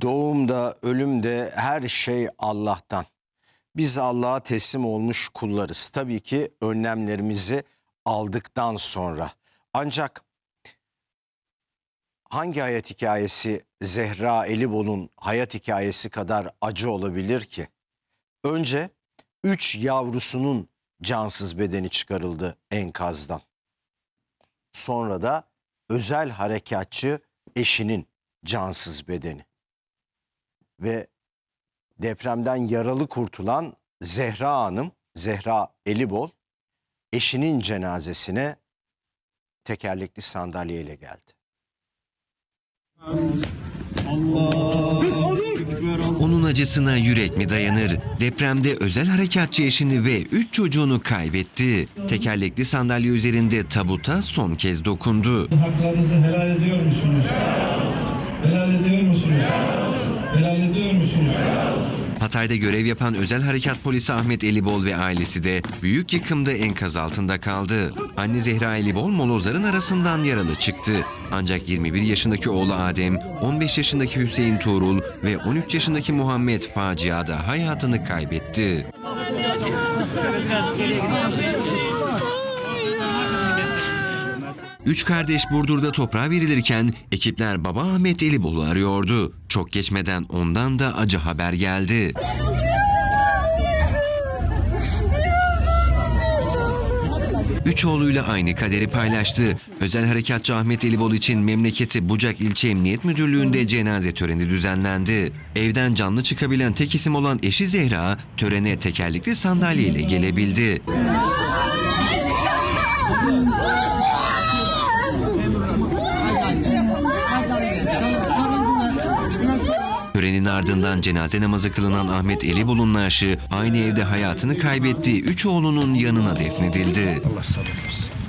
Doğumda, ölümde her şey Allah'tan. Biz Allah'a teslim olmuş kullarız. Tabii ki önlemlerimizi aldıktan sonra. Ancak hangi hayat hikayesi Zehra Elibol'un hayat hikayesi kadar acı olabilir ki? Önce üç yavrusunun cansız bedeni çıkarıldı enkazdan. Sonra da özel harekatçı eşinin cansız bedeni. Ve depremden yaralı kurtulan Zehra Hanım, Zehra Elibol, eşinin cenazesine tekerlekli sandalyeyle geldi. Onun acısına yürek mi dayanır? Depremde özel harekatçı eşini ve 3 çocuğunu kaybetti. Tekerlekli sandalye üzerinde tabuta son kez dokundu. Haklarınızı helal ediyor musunuz? Helal ediyor musunuz? Helal ediyor musunuz? Hatay'da görev yapan özel harekat polisi Ahmet Elibol ve ailesi de büyük yıkımda enkaz altında kaldı. Anne Zehra Elibol molozların arasından yaralı çıktı. Ancak 21 yaşındaki oğlu Adem, 15 yaşındaki Hüseyin Tuğrul ve 13 yaşındaki Muhammed faciada hayatını kaybetti. Üç kardeş Burdur'da toprağa verilirken ekipler baba Ahmet Elibol'u arıyordu. Çok geçmeden ondan da acı haber geldi. Üç oğluyla aynı kaderi paylaştı. Özel Harekatçı Ahmet Elibol için memleketi Bucak İlçe Emniyet Müdürlüğü'nde cenaze töreni düzenlendi. Evden canlı çıkabilen tek isim olan eşi Zehra törene tekerlekli sandalyeyle gelebildi. Törenin ardından cenaze namazı kılınan Ahmet Elibol'un naaşı aynı evde hayatını kaybettiği üç oğlunun yanına defnedildi. Allah sabır versin.